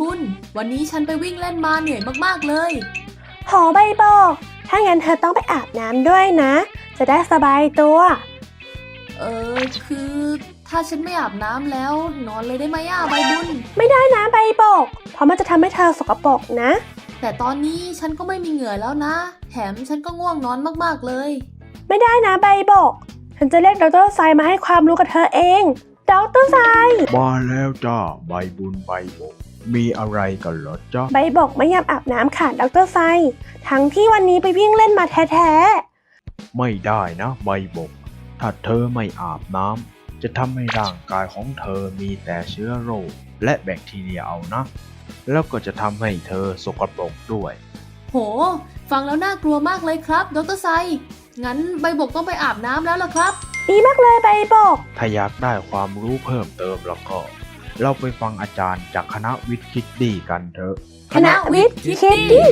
บุญ วันนี้ฉันไปวิ่งเล่นมาเหนื่อยมากๆเลยหอใบบอก ถ้างั้นเธอต้องไปอาบน้ำด้วยนะ จะได้สบายตัว เออคือ ถ้าฉันไม่อาบน้ำแล้ว นอนเลยได้ไหมอะใบบุญ ไม่ได้นะใบบอก เพราะมันจะทำให้เธอสกปรกนะ แต่ตอนนี้ฉันก็ไม่มีเหงื่อแล้วนะ แถมฉันก็ง่วงนอนมากๆเลย ไม่ได้นะใบบอก ฉันจะเรียกดรไซมาให้ความรู้กับเธอเองดรไซ มาแล้วจ้าใบบุญใบบก มีอะไรกันเหรอจ้าใบบอกไม่ยอมอาบน้ำค่ะดรไซ ทั้งที่วันนี้ไปวิ่งเล่นมาแท้ไม่ได้นะใบบก ถ้าเธอไม่อาบน้ำจะทำให้ร่างกายของเธอมีแต่เชื้อโรคและแบคทีเรียเอานะ แล้วก็จะทำให้เธอสกปรกด้วย โห ฟังแล้วน่ากลัวมากเลยครับดรไซ งั้นใบบกต้องไปอาบน้ำแล้วล่ะครับ ๆ ดีมากเลยใบบอก ถ้าอยากได้ความรู้เพิ่มเติมแล้วก็ เราไปฟังอาจารย์จากคณะวิทย์คิดดีกันเถอะ คณะวิทย์คิดดี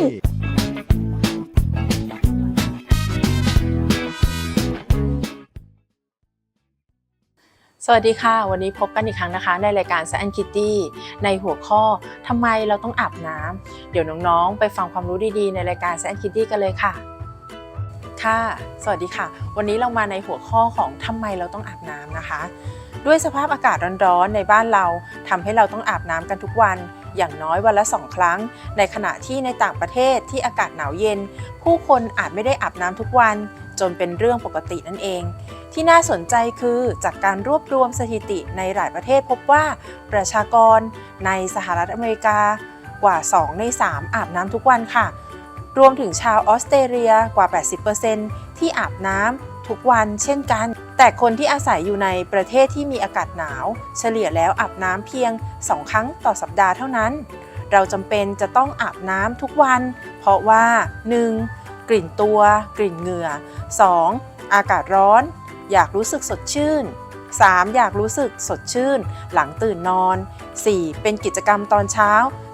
สวัสดีค่ะ วันนี้พบกันอีกครั้งนะคะ ในรายการ s ซ n Kitty ในหัวข้อทำไมเราต้องอาบน้ำเดี๋ยวน้องๆ ไปฟังความรู้ดีๆ ในรายการ s ซ n Kitty กันเลยค่ะค่ะ สวัสดีค่ะ วันนี้เรามาในหัวข้อของทำไมเราต้องอาบน้ำนะคะ ด้วยสภาพอากาศร้อนๆในบ้านเราทำให้เราต้องอาบน้ำกันทุกวัน อย่างน้อยวันละสองครั้ง ในขณะที่ในต่างประเทศที่อากาศหนาวเย็น ผู้คนอาจไม่ได้อาบน้ำทุกวัน จนเป็นเรื่องปกตินั่นเอง ที่น่าสนใจคือจากการรวบรวมสถิติในหลายประเทศพบว่าประชากรในสหรัฐอเมริกากว่า 2 ใน 3 อาบน้ำทุกวันค่ะ รวมถึงชาวออสเตรเลียกว่า 80%ที่อาบน้ำทุกวันเช่นกัน แต่คนที่อาศัยอยู่ในประเทศที่มีอากาศหนาว เฉลี่ยแล้วอาบน้ำเพียง 2 ครั้งต่อสัปดาห์เท่านั้น เราจำเป็นจะต้องอาบน้ำทุกวัน เพราะว่า 1. กลิ่นตัว กลิ่นเหงื่อ 2. อากาศร้อน อยากรู้สึกสดชื่น 3. อยากรู้สึกสดชื่น หลังตื่นนอน 4. เป็นกิจกรรมตอนเช้า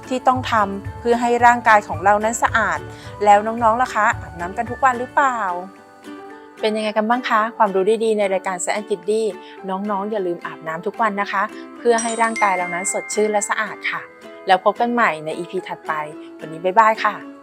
ที่ต้องทำเพื่อให้ร่างกายของเรานั้นสะอาด แล้วน้องๆล่ะคะอาบน้ำกันทุกวันหรือเปล่า เป็นยังไงกันบ้างคะ ความรู้ดีๆในรายการแซนกิดดี้น้องๆ อย่าลืมอาบน้ำทุกวันนะคะ เพื่อให้ร่างกายเรานั้นสดชื่นและสะอาดค่ะ แล้วพบกันใหม่ใน EP ถัดไป วันนี้บ๊ายบายค่ะ